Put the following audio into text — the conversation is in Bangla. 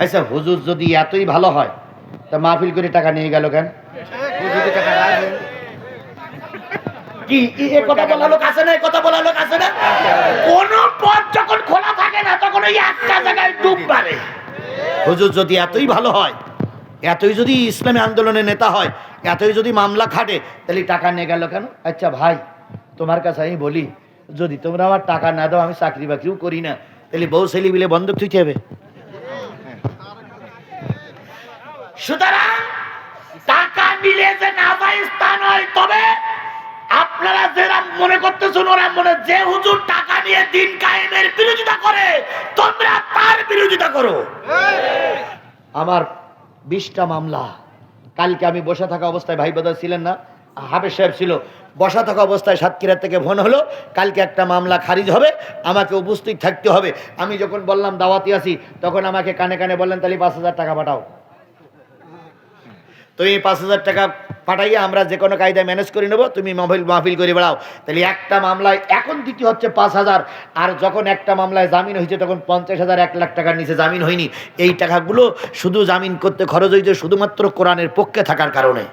আচ্ছা হুজুর যদি এতই ভালো হয় তা মাহফিল করে টাকা নিয়ে গেল কেন? কি এ কথা বলা লোক আছে না এ কথা বলা লোক আছে না? কোন পথ যখন খোলা থাকে না তখন ওই একটা জায়গায় ডুব মারে। হুজুর যদি এতই ভালো হয় এতই যদি ইসলামী আন্দোলনের নেতা হয় এতই যদি মামলা খাটে তাহলে টাকা নিয়ে গেল কেন? আচ্ছা ভাই তোমার কাছে আমি বলি যদি তোমরা আমার টাকা না দাও আমি চাকরি বাকরিও করি না তাহলে বউ ছেলে মিলে বন্ধক থুইতে হবে। সুতরাং টাকা নিলে যে নাজাইজ তা নয়, তবে আপনারা যারা মনে করতেছেন ওরা মনে যে হুজুর টাকা নিয়ে দিন কায়েমের বিরোধিতা করে, তোমরা তার বিরোধিতা করো। আমার বিশটা মামলা, কালকে আমি বসে থাকা অবস্থায় ভাই বাদা ছিলেন না, হাফেজ সাহেব ছিল। বসা থাকা অবস্থায় সাতক্ষীরা থেকে ফোন হলো, কালকে একটা মামলা খারিজ হবে, আমাকে উপস্থিত থাকতে হবে। আমি যখন বললাম দাওয়াতি আসি তখন আমাকে কানে কানে বললেন, তাহলে পাঁচ হাজার টাকা পাঠাও। তুমি পাঁচ হাজার টাকা পাঠাইয়ে আমরা যে কোনো কায়দায় ম্যানেজ করে নেব, তুমি মাহফিল মাহফিল করে বেড়াও। তাহলে একটা মামলায়, এখন দিতে হচ্ছে পাঁচ হাজার, আর যখন একটা মামলায় জামিন হয়েছে, তখন পঞ্চাশ হাজার, এক লাখ টাকার নিচে জামিন হয়নি। এই টাকাগুলো শুধু জামিন করতে খরচ হয়েছে শুধুমাত্র কোরআনের পক্ষে থাকার কারণে।